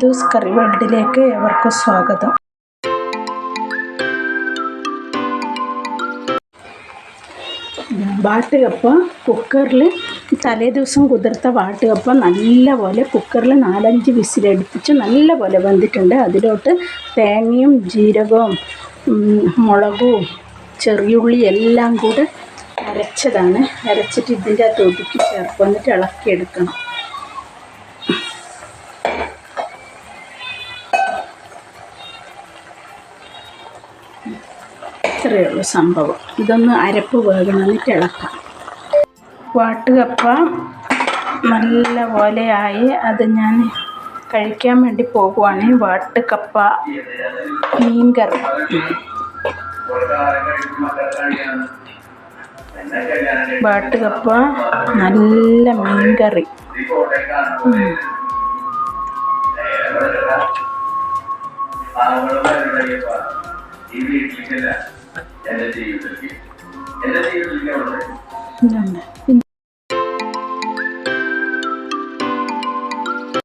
Juice കറി വേൾഡിലേക്ക് ഏവർക്കും സ്വാഗതം. വാട്ടുകപ്പ കുക്കറിൽ തലേ ദിവസം കുതിർത്ത വാട്ടുകപ്പ നല്ലപോലെ കുക്കറിൽ നാലഞ്ച് വിസിലടുപ്പിച്ച് നല്ലപോലെ വെന്തിട്ടുണ്ട്. അതിലോട്ട് തേങ്ങയും ജീരകവും മുളകും ചെറിയുള്ളി എല്ലാം കൂടെ അരച്ചതാണ്. അരച്ചിട്ട് ഇതിന്റെ അകത്ത് ഒതുക്കി ചേർക്കുക എന്നിട്ട് ഇളക്കിയെടുക്കണം. ഇത്രയേ ഉള്ളൂ സംഭവം. ഇതൊന്ന് അരപ്പ് വേകണം എന്നിട്ട് ഇളക്കാം വാട്ടുകപ്പ നല്ല പോലെയായി അത് ഞാൻ കഴിക്കാൻ വേണ്ടി പോകുവാണ്. വാട്ടുകപ്പ മീൻ കറി വാട്ടുകപ്പ നല്ല മീൻ കറി ഉം. ഈ വീട്ടിലേക്കല്ല എന്റെ ജീവിതത്തിലേക്ക് എന്റെ ജീവിതത്തിലേക്ക് ഇതുണ്ട്